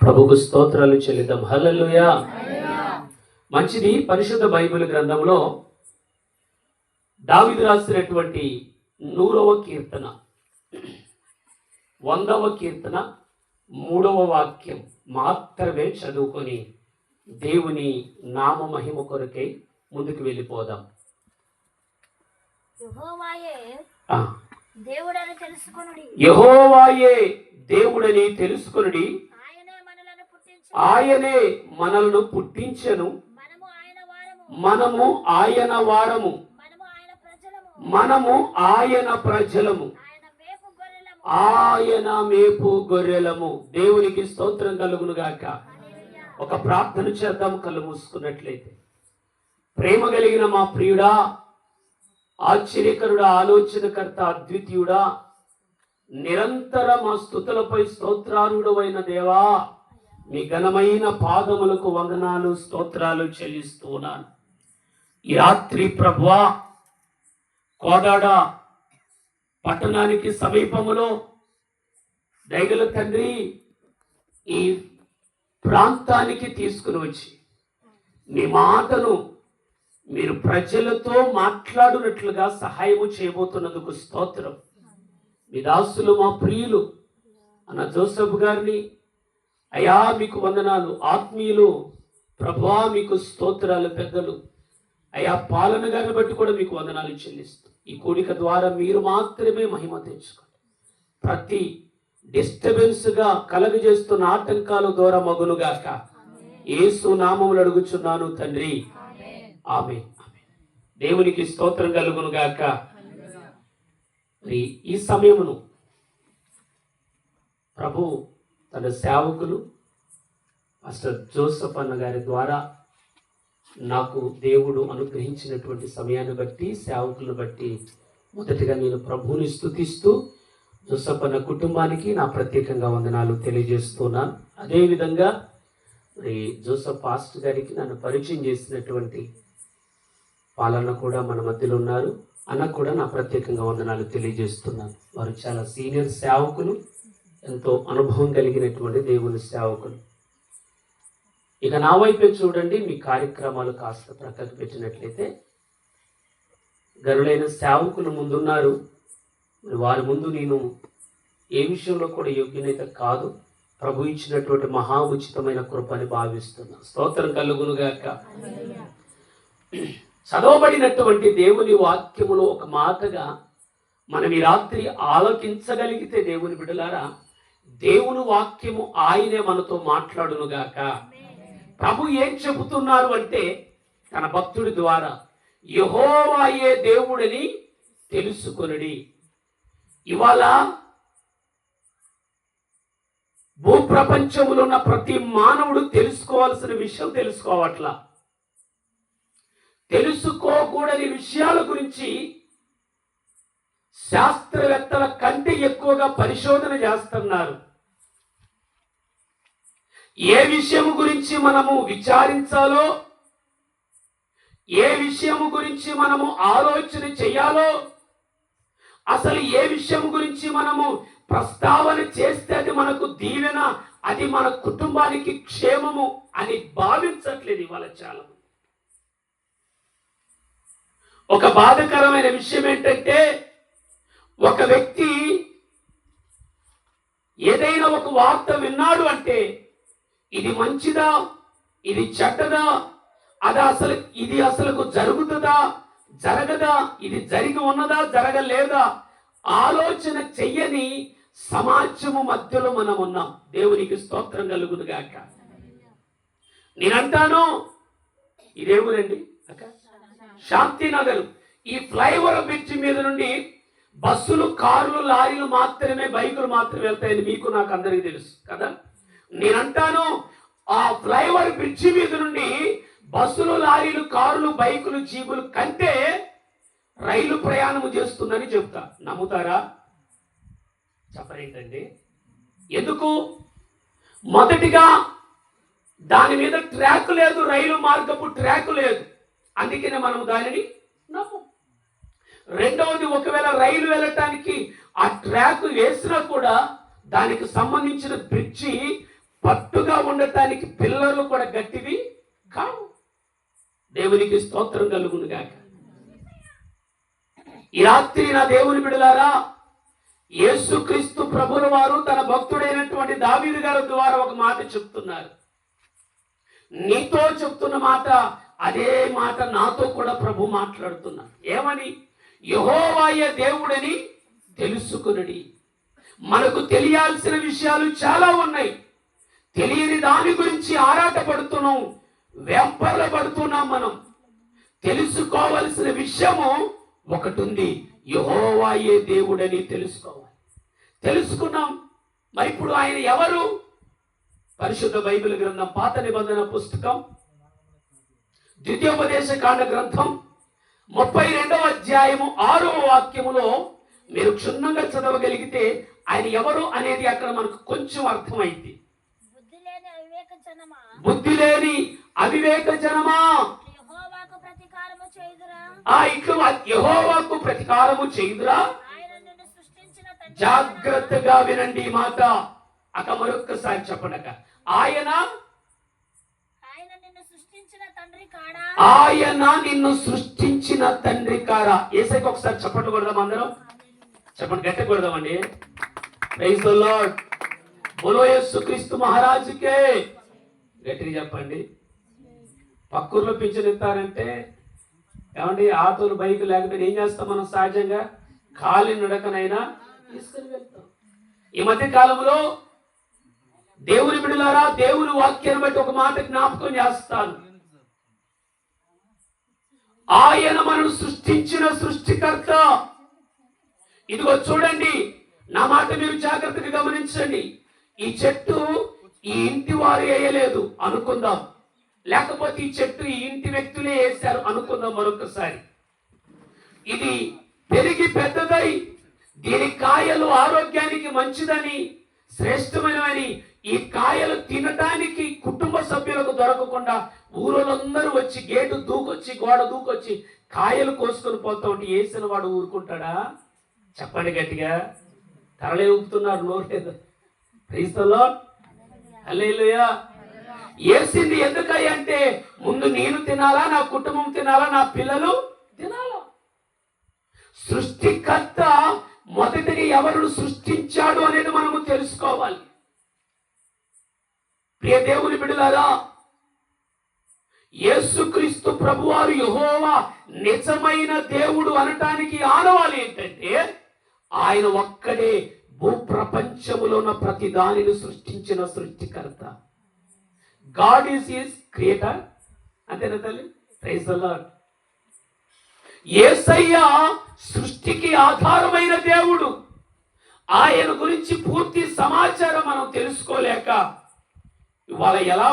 ప్రభుకు స్తోత్రాలు చెల్లిద్దాం. హల్లెలూయా. మంచిది పరిశుద్ధ బైబిల్ గ్రంథంలో దావిదు రాసినటువంటి నూరవ కీర్తన. వందవ కీర్తన మూడవ వాక్యం మాత్రమే చదువుకొని దేవుని నామ మహిమ కొరకై ముందుకు వెళ్ళిపోదాం. దేవుడని తెలుసుకొనుడి. యెహోవాయే దేవుడని తెలుసుకొనుడి. ఆయనే మనలను పుట్టించెను. మనము ఆయన వారము. మనము ఆయన ప్రజలము. ఆయన మేపు గొర్రెలము. ఆయన మేపు గొర్రెలము. దేవునికి స్తోత్రం కలుగును గాక. ఒక ప్రార్థన చేద్దాం కళ్ళు మూసుకున్నట్లయితే. ప్రేమ కలిగిన మా ప్రియుడా ఆశ్చర్యకరుడా ఆలోచనకర్త అద్వితీయుడా నిరంతర మా స్థుతులపై స్తోత్రారుడవైన దేవా మీ ఘనమైన పాదములకు వందనాలు స్తోత్రాలు చెల్లిస్తున్నాను. ఈ రాత్రి ప్రభువా కోదాడ పట్టణానికి సమీపములో దైగల తండ్రి ఈ ప్రాంతానికి తీసుకుని వచ్చి మీ మాటను మీరు ప్రజలతో మాట్లాడునట్లుగా సహాయము చేయబోతున్నందుకు స్తోత్రం. మీ దాసులు మా ప్రియులు అన్న జోసఫ్ గారిని అయా మీకు వందనాలు. ఆత్మీయులు ప్రభా మీకు స్తోత్రాలు పెద్దలు. అయా పాలన గారిని బట్టి కూడా మీకు వందనాలు చెల్లిస్తూ ఈ కూడిక ద్వారా మీరు మాత్రమే మహిమ తెచ్చుకోండి. ప్రతి డిస్టర్బెన్స్గా కలగజేస్తున్న ఆటంకాలు దూర మగులుగాక ఏసు నామములు అడుగుచున్నాను తండ్రి. ఆమె దేవునికి స్తోత్రం కలుగును గాక. మరి ఈ సమయమును ప్రభు తన సేవకులు మాస్టర్ జోసఫ్ అన్న గారి ద్వారా నాకు దేవుడు అనుగ్రహించినటువంటి సమయాన్ని బట్టి సేవకులను బట్టి మొదటిగా నేను ప్రభువుని స్థుతిస్తూ జోసఫ్ అన్న కుటుంబానికి నా ప్రత్యేకంగా వందనాలు తెలియజేస్తున్నాను. అదేవిధంగా మరి జోసఫ్ పాస్ట్ గారికి నన్ను పరిచయం చేసినటువంటి పాలన కూడా మన మధ్యలో ఉన్నారు. అన్న కూడా నా ప్రత్యేకంగా వందనాలు తెలియజేస్తున్నాను. వారు చాలా సీనియర్ సేవకులు. ఎంతో అనుభవం కలిగినటువంటి దేవుని సేవకులు. ఇక నా వైపే చూడండి మీ కార్యక్రమాలు కాస్త ప్రక్కకు పెట్టినట్లయితే గరుడైన సేవకులు ముందున్నారు. మరి వారి ముందు నేను ఏ విషయంలో కూడా యోగ్యనైతే కాదు. ప్రభు ఇచ్చినటువంటి మహా ఉచితమైన కృపని భావిస్తున్నా. స్తోత్రం కలుగునుగాక చదవబడినటువంటి దేవుని వాక్యములో ఒక మాటగా మనం ఈ రాత్రి ఆలోకించగలిగితే దేవుని బిడలారా దేవుని వాక్యము ఆయనే మనతో మాట్లాడునుగాక ప్రభు ఏం చెబుతున్నారు అంటే తన భక్తుడి ద్వారా యహోవాయే దేవుడని తెలుసుకొనుడి. ఇవాళ భూప్రపంచములో ఉన్న ప్రతి మానవుడు తెలుసుకోవాల్సిన విషయం తెలుసుకోవట్లా. తెలుసుకోకూడని విషయాల గురించి శాస్త్రవేత్తల కంటే ఎక్కువగా పరిశోధన చేస్తున్నారు. ఏ విషయం గురించి మనము విచారించాలో ఏ విషయం గురించి మనము ఆలోచన చేయాలో అసలు ఏ విషయం గురించి మనము ప్రస్తావన చేస్తే అది మనకు దీవెన అది మన కుటుంబానికి క్షేమము అని భావించట్లేదు ఇవాళ చాలా ఒక బాధకరమైన విషయం ఏంటంటే ఒక వ్యక్తి ఏదైనా ఒక వార్త విన్నాడు అంటే ఇది మంచిదా? ఇది చెడ్డదా? అది అసలు ఇది అసలుకు జరుగుతుందా? జరగదా? ఇది జరిగి ఉన్నదా? జరగలేదా? ఆలోచన చెయ్యని సమాజము మధ్యలో మనం ఉన్నాం. దేవునికి స్తోత్రం కలుగును గాక. నేనంటాను ఇదేములండి అక్క? శాంతినగర్. ఈ ఫ్లైఓవర్ బ్రిడ్జ్ మీద నుండి బస్సులు కార్లు లారీలు మాత్రమే బైకులు మాత్రమే వెళ్తాయని మీకు నాకు అందరికీ తెలుసు కదా? నేనంటాను ఆ ఫ్లైఓవర్ బ్రిడ్జి మీద నుండి బస్సులు లారీలు కార్లు బైకులు జీబులు కంటే రైలు ప్రయాణము చేస్తుందని చెప్తా. నమ్ముతారా? చెప్పరేంటండి ఎందుకు? మొదటిగా దాని మీద ట్రాక్ లేదు రైలు మార్గపు ట్రాక్ లేదు. అందుకనే మనం దానిని నమ్ము. రెండవది ఒకవేళ రైలు వెళ్ళటానికి ఆ ట్రాక్ వేసినా కూడా దానికి సంబంధించిన బ్రిడ్జి పట్టుగా ఉండటానికి పిల్లలు కూడా గట్టివి కావు. దేవునికి స్తోత్రం కలుగును గాక. ఈ రాత్రి నా దేవుని బిడలారా యేసుక్రీస్తు ప్రభుల వారు తన భక్తుడైనటువంటి దావీదు గారి ద్వారా ఒక మాట చెప్తున్నారు. నీతో చెప్తున్న మాట అదే మాట నాతో కూడా ప్రభు మాట్లాడుతున్నారు. ఏమని? యహోవాయ దేవుడని తెలుసుకునడి. మనకు తెలియాల్సిన విషయాలు చాలా ఉన్నాయి. తెలియని దాని గురించి ఆరాటపడుతున్నాం వెంపర్ల పడుతున్నాం మనం. తెలుసుకోవలసిన విషయము ఒకటి ఉంది యహోవాయే దేవుడని తెలుసుకోవాలి. తెలుసుకున్నాం. మరి ఇప్పుడు ఆయన ఎవరు? పరిశుద్ధ బైబిల్ గ్రంథం పాత నిబంధన పుస్తకం ద్వితీయోపదేశ కాండ గ్రంథం ముప్పై రెండవ అధ్యాయము ఆరవ వాక్యములో మీరు క్షుణ్ణంగా చదవగలిగితే ఆయన ఎవరు అనేది అక్కడ మనకు కొంచెం అర్థమైంది. బుద్ధి లేని అవివేక జనమా? ఆ ఇట్లు యహోవాకు ప్రతికారము చేయుదురా? జాగ్రత్తగా వినండి మాట. అక మరొక్కసారి చెప్పనక. ఆయన ఆయన నిన్ను సృష్టించిన తండ్రి కాడా ఆయన నిన్ను సృష్టించిన తండ్రి కారా? ఏసైకి ఒకసారి చెప్పండి కొడదాం అందరం. చెప్పండి గట్టి కొడదామండి. ప్రైజ్ ద లార్డ్ బోలో యేసుక్రీస్తు మహారాజుకే. గట్టిగా చెప్పండి. పక్కూర్లో పింఛన్ ఇస్తారంటే ఏమండి ఆటోలు బైక్ లేకపోతే ఏం చేస్తాం మనం సహజంగా? ఖాళీ నడకనైనా తీసుకుని వెళ్తాం. ఈ మధ్య కాలంలో దేవుని బిడ్డలారా దేవుని వాక్యాన్ని బట్టి ఒక మాట జ్ఞాపకం చేస్తాను. ఆయన మనను సృష్టించిన సృష్టికర్త. ఇదిగో చూడండి నా మాట మీరు జాగ్రత్తగా గమనించండి. ఈ చెట్టు ఈ ఇంటి వారు వేయలేదు అనుకుందాం. లేకపోతే ఈ చెట్టు ఈ ఇంటి వ్యక్తులే వేశారు అనుకుందాం మరొకసారి. ఇది పెరిగి పెద్దదై దీని కాయలు ఆరోగ్యానికి మంచిదని శ్రేష్టమైనవని ఈ కాయలు తినటానికి కుటుంబ దొరకకుండా ఊరోళ్ళందరూ వచ్చి గేటు దూకొచ్చి గోడ దూకొచ్చి కాయలు కోసుకొని పోతా ఉంటే వేసిన వాడు ఊరుకుంటాడా? చెప్పండి గట్టిగా. తరలే ఊపుతున్నారు నోరు క్రీస్తులో అల్లేలుయా వేసింది ఎందుకయ్య అంటే ముందు నేను తినాలా నా కుటుంబం తినాలా నా పిల్లలు తినాలా? సృష్టికర్త మొదటిని ఎవరు సృష్టించాడు అనేది మనము తెలుసుకోవాలి. ప్రియ దేవుని బిడ్డలారా యేసుక్రీస్తు ప్రభువారు యహోవా నిజమైన దేవుడు అనటానికి ఆనవాలు ఏంటంటే ఆయన ఒక్కడే భూప్రపంచములో ఉన్న ప్రతి దానిని సృష్టించిన సృష్టికర్త. గాడ్ ఈస్ ఈస్ క్రియేటర్ అంతేనా తల్లి? ప్రైజ్ ద యేసయ్య సృష్టికి ఆధారమైన దేవుడు. ఆయన గురించి పూర్తి సమాచారం మనం తెలుసుకోలేక ఇవాళ ఎలా